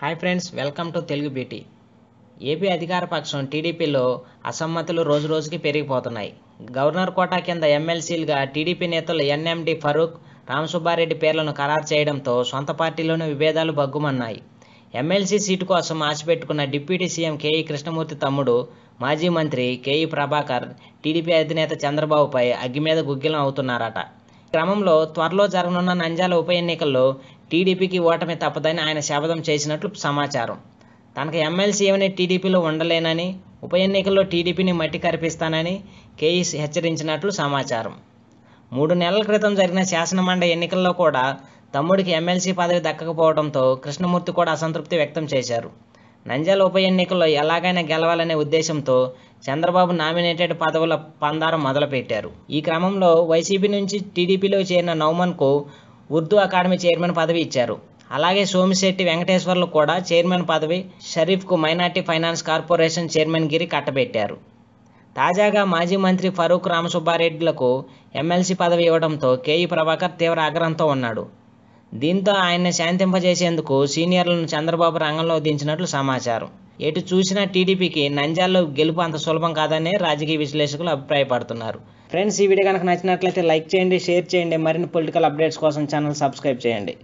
Hi friends welcome to Telugu BT AP అధికార పక్షం టీడీపీలో అసమ్మతులు రోజు రోజుకి పెరిగిపోతున్నాయి గవర్నర్ కోటా కింద ఎమ్మెల్సీలుగా టీడీపీ నేతలు ఎన్ఎండి ఫరూక్ రామసుబ్బారెడ్డి పేర్లను ఖరారు చేయడంతో సొంత పార్టీలోని విభేదాలు బగ్గుమన్నాయి ఎమ్మెల్సీ సీటు కోసం ఆశపెట్టుకున్న డిప్యూటీ సీఎం కేఈ కృష్ణమూర్తి తమ్ముడు మాజీ మంత్రి కేఈ ప్రభాకర్ టీడీపీ అధినేత చంద్రబాబుపై అగ్గి మీద గుగ్గిలం అవుతున్నారట. క్రమంలో త్వరలో జరగనున్న నంజాల ఉప ఎన్నికల్లో టీడీపీకి ఓటమి తప్పదని ఆయన శపథం చేసినట్లు సమాచారం. తనకు ఎమ్మెల్సీ ఏమని టీడీపీలో ఉండలేనని ఉప ఎన్నికల్లో టీడీపీని మట్టి కరిపిస్తానని కేఈ హెచ్చరించినట్లు సమాచారం. మూడు నెలల క్రితం జరిగిన శాసనమండలి ఎన్నికల్లో కూడా తమ్ముడికి ఎమ్మెల్సీ పదవి దక్కకపోవడంతో కృష్ణమూర్తి కూడా అసంతృప్తి వ్యక్తం చేశారు. నంద్యాల ఉప ఎన్నికల్లో ఎలాగైనా గెలవాలనే ఉద్దేశంతో చంద్రబాబు నామినేటెడ్ పదవుల పందారం మొదలుపెట్టారు. ఈ క్రమంలో వైసీపీ నుంచి టీడీపీలో చేరిన నౌమన్కు ఉర్దూ అకాడమీ చైర్మన్ పదవి ఇచ్చారు. అలాగే సోమిశెట్టి వెంకటేశ్వర్లు కూడా చైర్మన్ పదవి షరీఫ్కు మైనార్టీ ఫైనాన్స్ కార్పొరేషన్ చైర్మన్ గిరి కట్టబెట్టారు. తాజాగా మాజీ మంత్రి ఫరూక్ రామసుబ్బారెడ్డిలకు ఎమ్మెల్సీ పదవి ఇవ్వడంతో కేఈ ప్రభాకర్ తీవ్ర ఆగ్రహంతో ఉన్నాడు. దీంతో ఆయన్ని శాంతింపజేసేందుకు సీనియర్లను చంద్రబాబు రంగంలో దించినట్లు సమాచారం. ఎటు చూసినా టీడీపీకి నంజాల్లో గెలుపు అంత సులభం కాదనే రాజకీయ విశ్లేషకులు అభిప్రాయపడుతున్నారు. ఫ్రెండ్స్ ఈ వీడియో కనుక నచ్చినట్లయితే లైక్ చేయండి షేర్ చేయండి. మరిన్ని పొలిటికల్ అప్డేట్స్ కోసం ఛానల్ సబ్స్క్రైబ్ చేయండి.